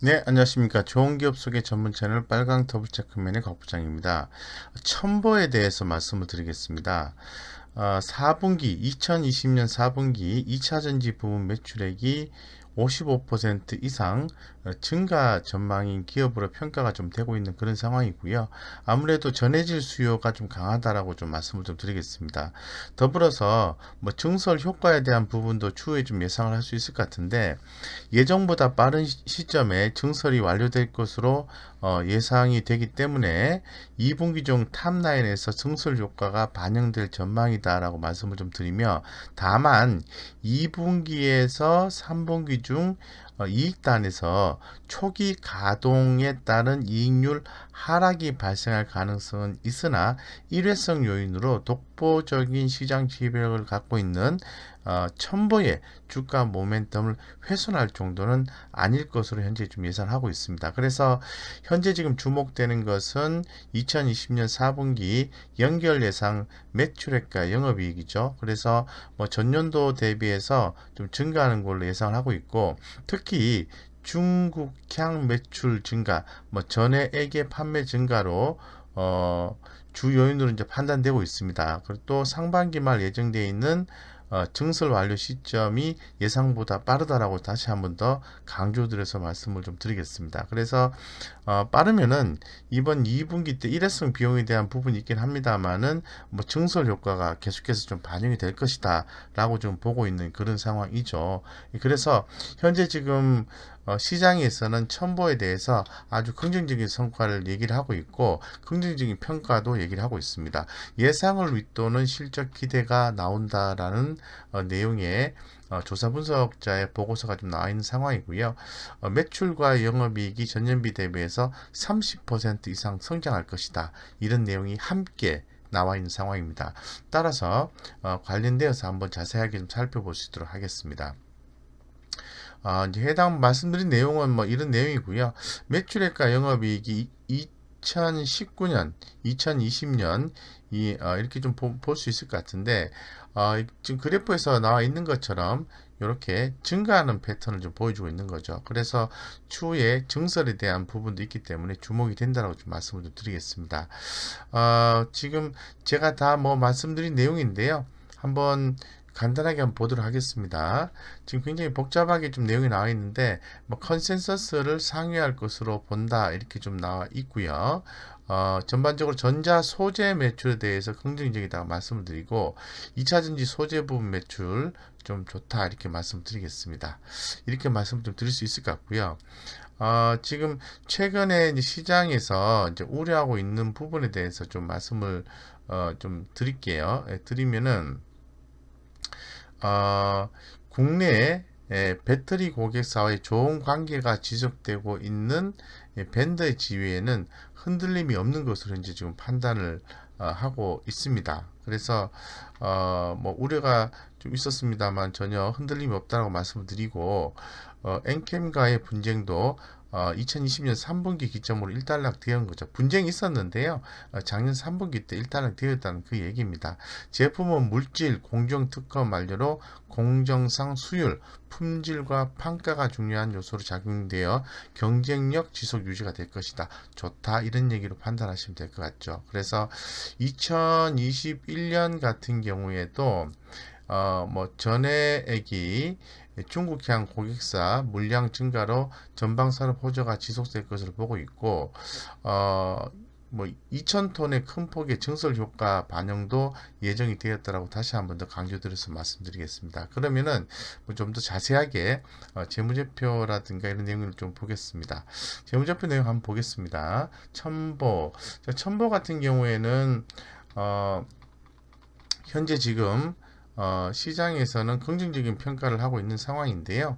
네, 안녕하십니까. 좋은 기업 속의 전문 채널 빨강 더블 체크맨의 곽부장입니다. 첨보에 대해서 말씀을 드리겠습니다. 어, 4분기, 2020년 4분기 2차 전지 부분 매출액이 55% 이상 어, 증가 전망인 기업으로 평가가 좀 되고 있는 그런 상황이고요. 아무래도 전해질 수요가 좀 강하다라고 좀 말씀을 좀 드리겠습니다. 더불어서 뭐 증설 효과에 대한 부분도 추후에 좀 예상을 할 수 있을 것 같은데 예정보다 빠른 시점에 증설이 완료될 것으로 어, 예상이 되기 때문에 2분기 중 탑라인에서 증설 효과가 반영될 전망이다라고 말씀을 좀 드리며 다만 2분기에서 3분기 중 어, 이익단에서 초기 가동에 따른 이익률 하락이 발생할 가능성은 있으나 일회성 요인으로 독보적인 시장 지배력을 갖고 있는 어, 첨보의 주가 모멘텀을 훼손할 정도는 아닐 것으로 현재 좀 예상하고 있습니다. 그래서 현재 지금 주목되는 것은 2020년 4분기 연결 예상 매출액과 영업이익이죠. 그래서 뭐 전년도 대비해서 좀 증가하는 걸로 예상을 하고 있고 특히 중국향 매출 증가, 뭐 전해액의 판매 증가로 어, 주 요인으로 이제 판단되고 있습니다. 그리고 또 상반기 말 예정되어 있는 어, 증설 완료 시점이 예상보다 빠르다라고 다시 한번 더 강조드려서 말씀을 좀 드리겠습니다. 그래서 어, 빠르면은 이번 2분기 때 일회성 비용에 대한 부분이 있긴 합니다만은 뭐 증설 효과가 계속해서 좀 반영이 될 것이다라고 좀 보고 있는 그런 상황이죠. 그래서 현재 지금 어, 시장에서는 첨보에 대해서 아주 긍정적인 성과를 얘기를 하고 있고 긍정적인 평가도 얘기를 하고 있습니다. 예상을 윗도는 실적 기대가 나온다라는 어, 내용의 어, 조사 분석자의 보고서가 좀 나와 있는 상황이고요. 어, 매출과 영업이익이 전년비 대비해서 30% 이상 성장할 것이다. 이런 내용이 함께 나와 있는 상황입니다. 따라서 어, 관련되어서 한번 자세하게 좀 있도록 하겠습니다. 아, 이제 해당 말씀드린 내용은 뭐 이런 내용이고요. 매출액과 영업이익이 2019년, 2020년 이 어, 이렇게 좀 볼 수 있을 것 같은데 어, 지금 그래프에서 나와 있는 것처럼 이렇게 증가하는 패턴을 좀 보여주고 있는 거죠. 그래서 추후에 증설에 대한 부분도 있기 때문에 주목이 된다고 좀 말씀을 좀 드리겠습니다. 어, 지금 제가 다 뭐 말씀드린 내용인데요. 한번 간단하게 한번 보도록 하겠습니다. 지금 굉장히 복잡하게 좀 내용이 나와 있는데 뭐 컨센서스를 상회할 것으로 본다 이렇게 좀 나와 있고요. 어, 전반적으로 전자 소재 매출에 대해서 긍정적이다고 말씀을 드리고 2차 전지 소재 부분 매출 좀 좋다 이렇게 말씀드리겠습니다. 이렇게 말씀 좀 드릴 수 있을 것 같고요. 어, 지금 최근에 이제 시장에서 이제 우려하고 있는 부분에 대해서 좀 말씀을 어, 좀 드릴게요. 예, 드리면은 어, 국내 예, 배터리 고객사와의 좋은 관계가 지속되고 있는 예, 밴더의 지위에는 흔들림이 없는 것으로 이제 지금 판단을 어, 하고 있습니다. 그래서 어, 뭐 우려가 좀 있었습니다만 전혀 흔들림이 없다고 말씀을 드리고 어, 엔캠과의 분쟁도 어, 2020년 3분기 기점으로 일단락 되었는 거죠. 분쟁이 있었는데요. 어, 작년 3분기 때 일단락 되었다는 그 얘기입니다. 제품은 물질, 공정 특허 만료로 공정상 수율, 품질과 판가가 중요한 요소로 작용되어 경쟁력 지속 유지가 될 것이다. 좋다. 이런 얘기로 판단하시면 될 것 같죠. 그래서 2021년 같은 경우에도 어, 뭐 전해액이 중국향 고객사 물량 증가로 전방 산업 호조가 지속될 것으로 보고 있고 어, 뭐 2,000톤의 큰 폭의 증설 효과 반영도 예정이 되었다라고 다시 한 번 더 강조드려서 말씀드리겠습니다. 그러면은 뭐좀더 자세하게 어, 재무제표라든가 이런 내용을 좀 보겠습니다. 재무제표 내용 한번 보겠습니다. 첨보, 첨보 같은 경우에는 어, 현재 지금 어, 시장에서는 긍정적인 평가를 하고 있는 상황인데요.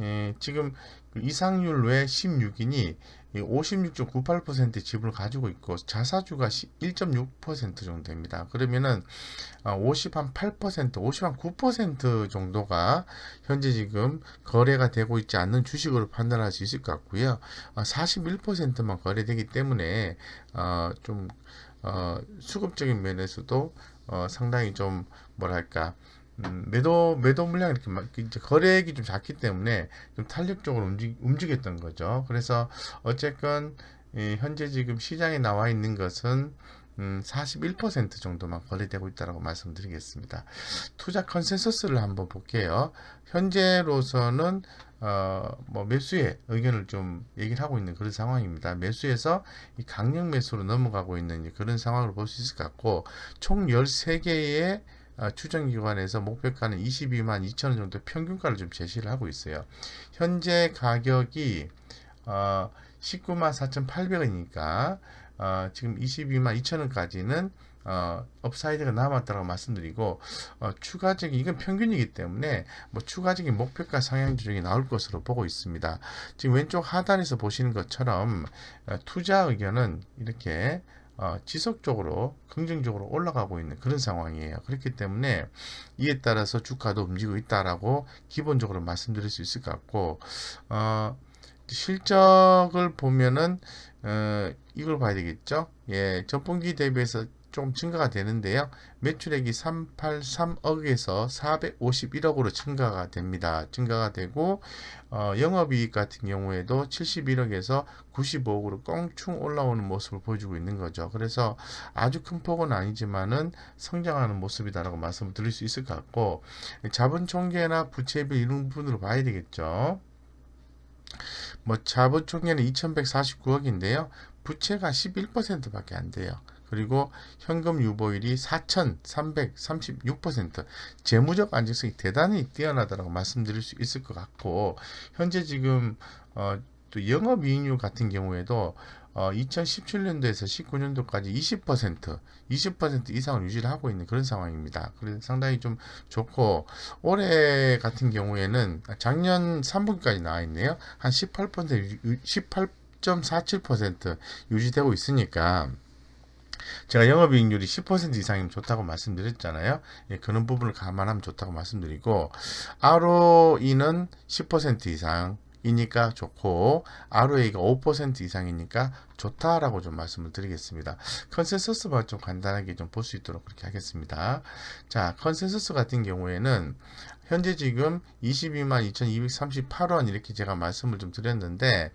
예, 지금 그 이상률 외 16인이 56.98% 지분을 가지고 있고 자사주가 1.6% 정도 됩니다. 그러면은 50한8% 50한9% 정도가 현재 지금 거래가 되고 있지 않는 주식으로 판단할 수 있을 것 같고요. 41%만 거래되기 때문에 어, 좀 어, 수급적인 면에서도 어, 상당히 좀 뭐랄까 음, 매도 매도 물량 이렇게 막 이제 거래액이 좀 작기 때문에 좀 탄력적으로 움직, 움직였던 거죠. 그래서 어쨌건 이 현재 지금 시장에 나와 있는 것은 음, 41% 정도만 거래되고 있다고 말씀드리겠습니다. 투자 컨센서스를 한번 볼게요. 현재로서는 어, 뭐 매수의 의견을 좀 얘기를 하고 있는 그런 상황입니다. 매수에서 이 강력 매수로 넘어가고 있는 그런 상황을 볼 수 있을 것 같고 총 13개의 어, 추정기관에서 목표가는 22만 2천 원 정도 평균가를 좀 제시를 하고 있어요. 현재 가격이 어, 19만 4,800원이니까 어, 지금 22만 2천 원까지는 어, 업사이드가 남았다고 말씀드리고 어, 추가적인 이건 평균이기 때문에 뭐 추가적인 목표가 상향 조정이 나올 것으로 보고 있습니다. 지금 왼쪽 하단에서 보시는 것처럼 어, 투자 의견은 이렇게 어, 지속적으로 긍정적으로 올라가고 있는 그런 상황이에요. 그렇기 때문에 이에 따라서 주가도 움직이고 있다라고 기본적으로 말씀드릴 수 있을 것 같고 어, 실적을 보면은 어, 이걸 봐야 되겠죠. 예, 전분기 대비해서 좀 증가가 되는데요. 매출액이 383억에서 451억으로 증가가 됩니다. 증가가 되고 어, 영업이익 같은 경우에도 71억에서 95억으로 껑충 올라오는 모습을 보여주고 있는 거죠. 그래서 아주 큰 폭은 아니지만은 성장하는 모습이다라고 말씀을 드릴 수 있을 것 같고 자본 총계나 부채비 이런 부분으로 봐야 되겠죠. 뭐 자본 총계는 2149억인데요. 부채가 11%밖에 안 돼요. 그리고 현금 유보율이 4,336% 재무적 안정성이 대단히 뛰어나다고 말씀드릴 수 있을 것 같고 현재 지금 어, 또 영업이익률 같은 경우에도 어, 2017년도에서 19년도까지 20% 20% 이상을 유지를 하고 있는 그런 상황입니다. 그래서 상당히 좀 좋고 올해 같은 경우에는 작년 3분기까지 나와 있네요. 한 18% 18.47% 유지되고 있으니까 제가 영업이익률이 10% 이상이면 좋다고 말씀드렸잖아요. 예, 그런 부분을 감안하면 좋다고 말씀드리고 ROE는 10% 이상 이니까 좋고 ROA가 5% 이상이니까 좋다라고 좀 말씀을 드리겠습니다. 컨센서스만 좀 간단하게 좀 볼 수 있도록 그렇게 하겠습니다. 자, 컨센서스 같은 경우에는 현재 지금 22만 2,238원 이렇게 제가 말씀을 좀 드렸는데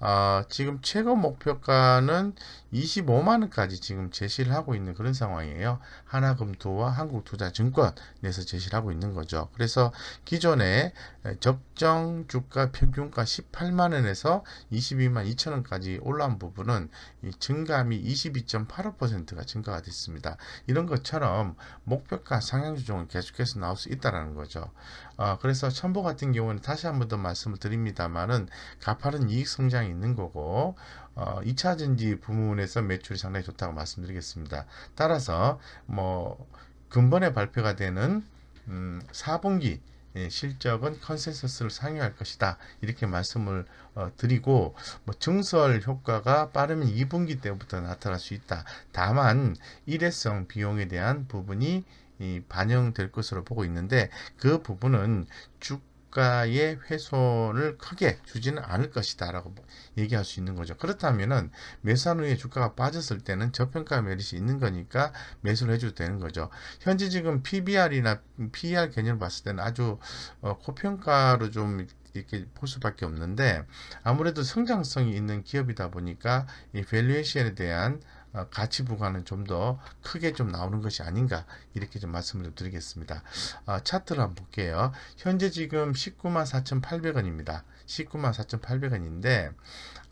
어, 지금 최고 목표가는 25만 원까지 지금 제시를 하고 있는 그런 상황이에요. 하나금투와 한국투자증권에서 제시를 하고 있는 거죠. 그래서 기존에 적정 주가 평균가 18만 원에서 22만 2천 원까지 올라온 부분은 이 증감이 22.85%가 증가가 됐습니다. 이런 것처럼 목표가 상향 조정은 계속해서 나올 수 있다라는 거죠. 어, 그래서 첨보 같은 경우는 다시 한 번 더 말씀을 드립니다만은 가파른 이익 성장이 있는 거고 어, 2차 전지 부문에서 매출이 상당히 좋다고 말씀드리겠습니다. 따라서 뭐 근본에 발표가 되는 음, 4분기 예, 실적은 컨센서스를 상회할 것이다. 이렇게 말씀을 어, 드리고 뭐 증설 효과가 빠르면 2분기 때부터 나타날 수 있다. 다만 일회성 비용에 대한 부분이 이 반영될 것으로 보고 있는데 그 부분은 주가의 훼손을 크게 주지는 않을 것이다라고 얘기할 수 있는 거죠. 그렇다면은 매수한 후에 주가가 빠졌을 때는 저평가 메리시 있는 거니까 매수를 해줘도 되는 거죠. 현재 지금 PBR이나 PER 개념을 봤을 때는 아주 어, 고평가로 좀 이렇게 볼 수밖에 없는데 아무래도 성장성이 있는 기업이다 보니까 이 밸류에이션에 대한 어, 가치 부과는 좀 더 크게 좀 나오는 것이 아닌가 이렇게 좀 말씀을 좀 드리겠습니다. 어, 차트를 한번 볼게요. 현재 지금 19만 4,800원입니다. 19만 4,800원인데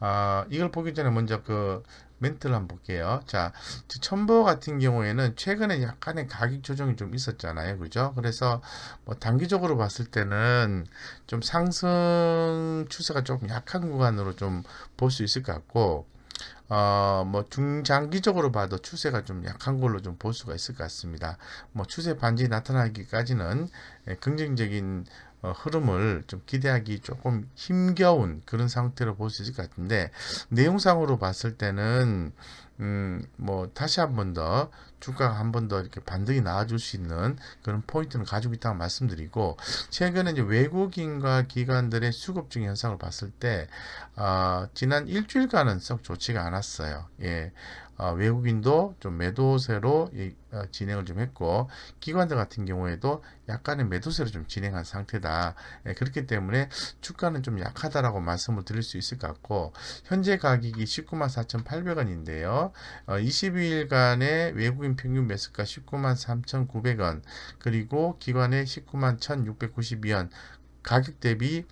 어, 이걸 보기 전에 먼저 그 멘트를 한번 볼게요. 자, 첨보 같은 경우에는 최근에 약간의 가격 조정이 좀 있었잖아요. 그죠? 그래서 뭐 단기적으로 봤을 때는 좀 상승 추세가 조금 약한 구간으로 좀 볼 수 있을 것 같고 어, 뭐 중장기적으로 봐도 추세가 좀 약한 걸로 좀 볼 수가 있을 것 같습니다. 뭐 추세 반전이 나타나기까지는 예, 긍정적인 어, 흐름을 좀 기대하기 조금 힘겨운 그런 상태로 볼 수 있을 것 같은데 내용상으로 봤을 때는 음, 뭐 다시 한 번 더 주가가 한 번 더 이렇게 반등이 나와줄 수 있는 그런 포인트는 가지고 있다고 말씀드리고 최근에 이제 외국인과 기관들의 수급 증 현상을 봤을 때 아, 지난 일주일간은 썩 좋지가 않았어요. 예. 어, 외국인도 좀 매도세로 이, 어, 진행을 좀 했고 기관들 같은 경우에도 약간의 매도세로 좀 진행한 상태다. 예, 그렇기 때문에 주가는 좀 약하다라고 말씀을 드릴 수 있을 것 같고 현재 가격이 19만 4,800원인데요. 어, 22일간의 외국인 평균 매수가 19만 3,900원 그리고 기관의 19만 1,692원 가격 대비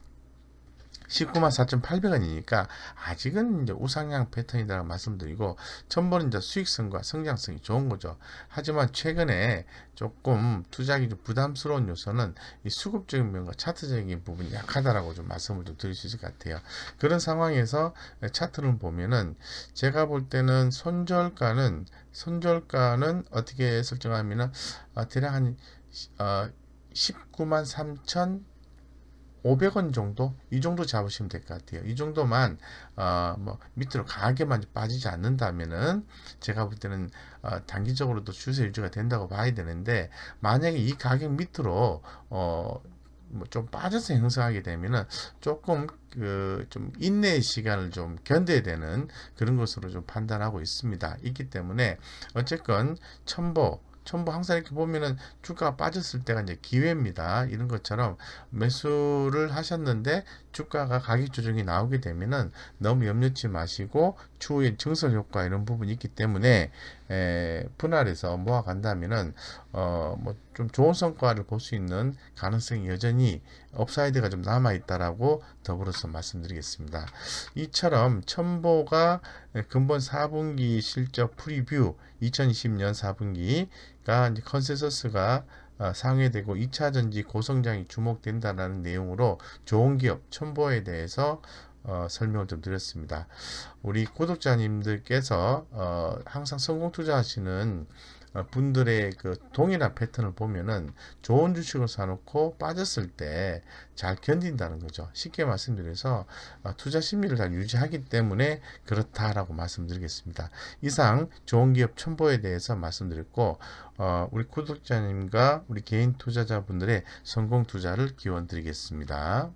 19만 4,800원이니까 아직은 이제 우상향 패턴이라고 말씀드리고 천번은 이제 수익성과 성장성이 좋은 거죠. 하지만 최근에 조금 투자하기 좀 부담스러운 요소는 이 수급적인 면과 차트적인 부분이 약하다라고 좀 말씀을 좀 드릴 수 있을 것 같아요. 그런 상황에서 차트를 보면은 제가 볼 때는 손절가는 손절가는 어떻게 설정하면은 아, 대략 한 어, 19만 3천 500원 정도 이 정도 잡으시면 될 것 같아요. 이 정도만 어, 뭐 밑으로 강하게만 빠지지 않는다면은 제가 볼 때는 어, 단기적으로도 추세 유지가 된다고 봐야 되는데 만약에 이 가격 밑으로 어, 뭐 좀 빠져서 형성하게 되면은 조금 그 좀 인내의 시간을 좀 견뎌야 되는 그런 것으로 좀 판단하고 있습니다. 있기 때문에 어쨌건 첨보 전부 항상 이렇게 보면은 주가가 빠졌을 때가 이제 기회입니다. 이런 것처럼 매수를 하셨는데 주가가 가격 조정이 나오게 되면은 너무 염려치 마시고 추후에 증설 효과 이런 부분이 있기 때문에 에, 분할해서 모아 간다면은 어 뭐 좀 좋은 성과를 볼 수 있는 가능성이 여전히 업사이드가 좀 남아 있다라고 더불어서 말씀드리겠습니다. 이처럼 첨보가 근본 4분기 실적 프리뷰 2020년 4분기가 이제 컨센서스가 어, 상회되고 2차 전지 고성장이 주목된다라는 내용으로 좋은 기업 첨보에 대해서 어, 설명을 좀 드렸습니다. 우리 구독자님들께서 어, 항상 성공 투자하시는 어, 분들의 그 동일한 패턴을 보면은 좋은 주식을 사놓고 빠졌을 때 잘 견딘다는 거죠. 쉽게 말씀드려서 어, 투자 심리를 잘 유지하기 때문에 그렇다라고 말씀드리겠습니다. 이상 좋은 기업 첨보에 대해서 말씀드렸고 어, 우리 구독자님과 우리 개인 투자자분들의 성공 투자를 기원 드리겠습니다.